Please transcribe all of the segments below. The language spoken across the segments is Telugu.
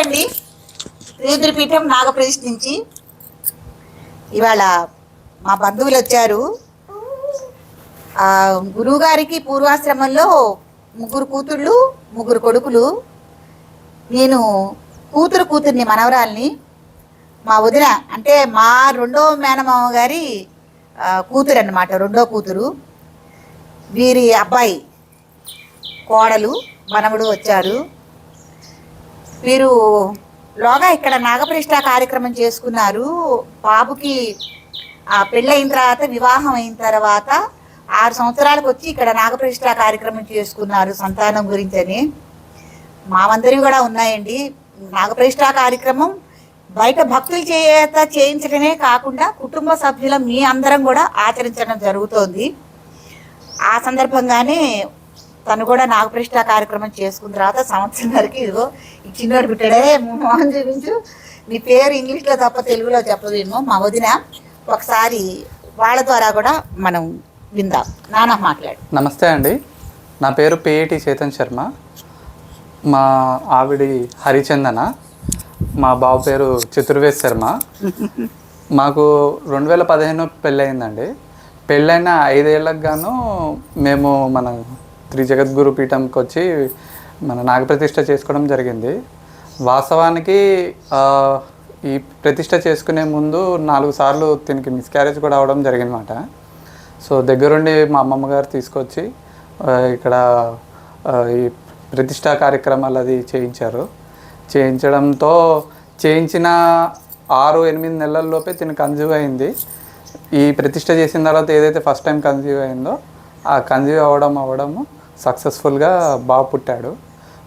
అండి రుద్రపీఠం నాగప్రదేశ్ నుంచి ఇవాళ మా బంధువులు వచ్చారు. ఆ, గురువుగారికి పూర్వాశ్రమంలో ముగ్గురు కూతుళ్ళు ముగ్గురు కొడుకులు. నేను కూతురు కూతుర్ని మనవరాల్ని మా వదిన అంటే మా రెండో మేనమామ గారి కూతురు అన్నమాట రెండో కూతురు. వీరి అబ్బాయి కోడలు మనవడు వచ్చారు. వీరు లోగా ఇక్కడ నాగప్రతిష్ట కార్యక్రమం చేసుకున్నారు. బాబుకి ఆ పెళ్ళైన తర్వాత వివాహం అయిన తర్వాత ఆరు సంవత్సరాలకు వచ్చి ఇక్కడ నాగప్రతిష్ట కార్యక్రమం చేసుకున్నారు సంతానం గురించి అని మావందరివి కూడా ఉన్నాయండి. నాగప్రతిష్ట కార్యక్రమం బయట భక్తుల చేత చేయించడమే కాకుండా కుటుంబ సభ్యులం మీ అందరం కూడా ఆచరించడం జరుగుతోంది. ఆ సందర్భంగానే తను కూడా నాగప్రతిష్ఠ కార్యక్రమం చేసుకున్న తర్వాత సంవత్సరంన్నరకి ఇదిగో ఈ చిన్నోడు బిడ్డడే మోహన్ చూపించు. నీ పేరు ఇంగ్లీష్లో తప్ప తెలుగులో చెప్పదేమో మా వదిన ఒకసారి వాళ్ళ ద్వారా కూడా మనం విందాం. నాన్న మాట్లాడు. నమస్తే అండి. నా పేరు పిఏటి చేతన్ శర్మ. మా ఆవిడి హరిచందన. మా బాబు పేరు చతుర్వేద్ శర్మ. మాకు రెండు వేల పదిహేను పెళ్ళయిందండి. పెళ్ళైన ఐదేళ్ళకు గాను మేము మన త్రి జగద్గురు పీఠంకి వచ్చి మన నాగప్రతిష్ఠ చేసుకోవడం జరిగింది. వాస్తవానికి ఈ ప్రతిష్ఠ చేసుకునే ముందు నాలుగు సార్లు దీనికి మిస్క్యారేజ్ కూడా అవడం జరిగిందన్నమాట. సో దగ్గరుండి మా అమ్మమ్మ గారు తీసుకొచ్చి ఇక్కడ ఈ ప్రతిష్టా కార్యక్రమాలు అది చేయించారు. చేయించడంతో చేయించిన ఆరు ఎనిమిది నెలల్లోపే తిని కన్జ్యూవ్ అయింది. ఈ ప్రతిష్ట చేసిన తర్వాత ఏదైతే ఫస్ట్ టైం కన్జ్యూవ్ అయిందో ఆ కన్జ్యూవ్ అవ్వడం అవ్వడము సక్సెస్ఫుల్గా బాగా పుట్టాడు.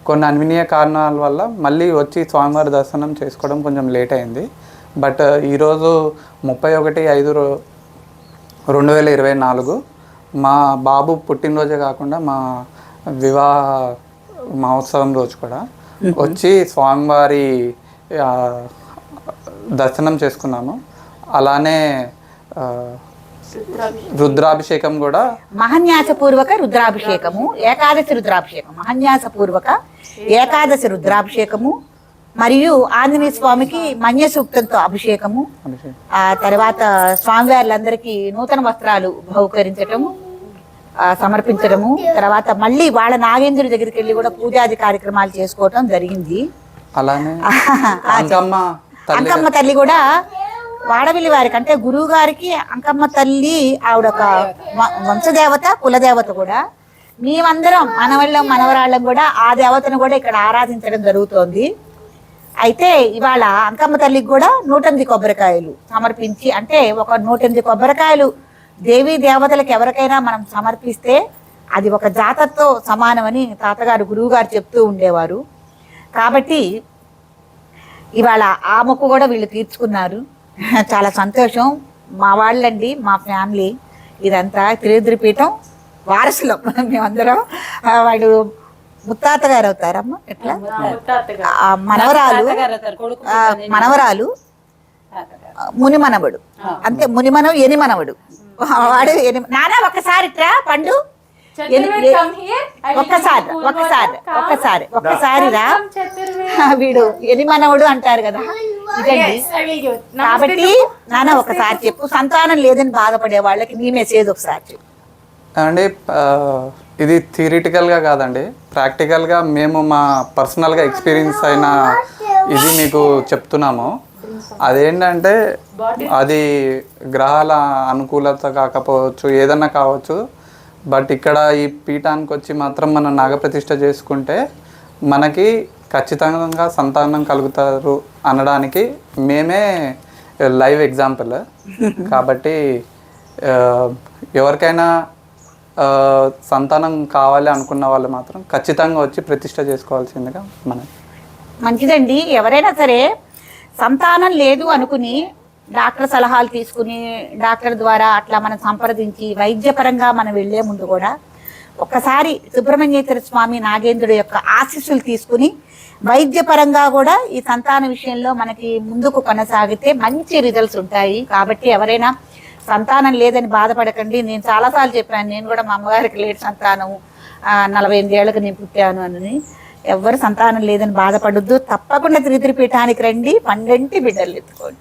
కొన్ని అన్వినీయ కారణాల వల్ల మళ్ళీ వచ్చి స్వామివారి దర్శనం చేసుకోవడం కొంచెం లేట్ అయింది. బట్ ఈరోజు ముప్పై ఒకటి ఐదు రో- రెండు వేల ఇరవై నాలుగు మా బాబు పుట్టినరోజే కాకుండా మా వివాహ మహోత్సవం రోజు కూడా వచ్చి స్వామివారి దర్శనం చేసుకున్నాము. అలానే రుద్రాభిషేకం. కూడా మహన్యాసపూర్వక రుద్రాభిషేకము ఏకాదశి రుద్రాభిషేకం. మహన్యాసపూర్వక ఏకాదశి రుద్రాభిషేకము మరియు ఆంజనేయ స్వామికి మన్య సూక్తంతో అభిషేకము అభిషేకం. ఆ తర్వాత స్వామివార్లందరికీ నూతన వస్త్రాలు బహుకరించటము సమర్పించడము తర్వాత మళ్ళీ వాళ్ళ నాగేంద్రుడి దగ్గరికి వెళ్ళి కూడా పూజాది కార్యక్రమాలు చేసుకోవటం జరిగింది. అలానే అంకమ్మ తల్లి కూడా వాడవిల్లి వారి కంటే గురువు గారికి అంకమ్మ తల్లి ఆవిడ ఒక వంశదేవత కులదేవత కూడా. మేమందరం మనవళ్ళం మనవరాళ్ళం కూడా ఆ దేవతను కూడా ఇక్కడ ఆరాధించడం జరుగుతోంది. అయితే ఇవాళ అంకమ్మ తల్లికి కూడా నూటెనిమిది కొబ్బరికాయలు సమర్పించి అంటే ఒక నూటెనిమిది కొబ్బరికాయలు దేవీ దేవతలకు ఎవరికైనా మనం సమర్పిస్తే అది ఒక జాతరతో సమానమని తాతగారు గురువుగారు చెప్తూ ఉండేవారు. కాబట్టి ఇవాళ ఆ మొక్కు కూడా వీళ్ళు తీర్చుకున్నారు. చాలా సంతోషం. మా వాళ్ళండి మా ఫ్యామిలీ. ఇదంతా త్రివేద్రిపీఠం వారసులం. మేమందరం వాళ్ళు ముత్తాత గారు అవుతారమ్మ ఎట్లా మనవరాలు మనవరాలు ముని మనవడు అంతే ముని మనవ ఎని మనవడు వాడు ఎని నానా ఒక్కసారి ఇట్రా పండు. ఒక్కసారి ఒక్కసారి ఒక్కసారి ఒక్కసారి రా. వీడు ఎని మనవడు అంటారు కదా. ఇదండి కాబట్టి నాన్న ఒకసారి చెప్పు. సంతానం లేదని బాధపడే వాళ్ళకి నీ మెసేజ్ ఒకసారి చెప్పు. అండి ఇది థియరిటికల్గా కాదండి. ప్రాక్టికల్గా మేము మా పర్సనల్గా ఎక్స్పీరియన్స్ అయిన ఇది మీకు చెప్తున్నాము. అదేంటంటే అది గ్రహాల అనుకూలత కాకపోవచ్చు ఏదన్నా కావచ్చు బట్ ఇక్కడ ఈ పీఠానికి వచ్చి మాత్రం మనం నాగప్రతిష్ఠ చేసుకుంటే మనకి ఖచ్చితంగా సంతానం కలుగుతారు అనడానికి మేమే లైవ్ ఎగ్జాంపుల్ కాబట్టి ఎవరికైనా సంతానం కావాలి అనుకున్న వాళ్ళు మాత్రం ఖచ్చితంగా వచ్చి ప్రతిష్ట చేసుకోవాల్సిందిగా మనం మంచిదండి. ఎవరైనా సరే సంతానం లేదు అనుకుని డాక్టర్ సలహాలు తీసుకుని డాక్టర్ ద్వారా అట్లా మనం సంప్రదించి వైద్యపరంగా మనం వెళ్ళే ముందు కూడా ఒక్కసారి సుబ్రహ్మణ్యేశ్వర స్వామి నాగేంద్రుడు యొక్క ఆశీస్సులు తీసుకుని వైద్యపరంగా కూడా ఈ సంతాన విషయంలో మనకి ముందుకు కొనసాగితే మంచి రిజల్ట్స్ ఉంటాయి. కాబట్టి ఎవరైనా సంతానం లేదని బాధపడకండి. నేను చాలాసార్లు చెప్పాను నేను కూడా మా అమ్మగారికి లేట్ సంతానం నలభై ఎనిమిది ఏళ్ళకి నేను పుట్టాను అని. ఎవరు సంతానం లేదని బాధపడొద్దు. తప్పకుండా త్రిత్రి పీఠానికి రండి పండంటి బిడ్డలు ఎత్తుకోండి.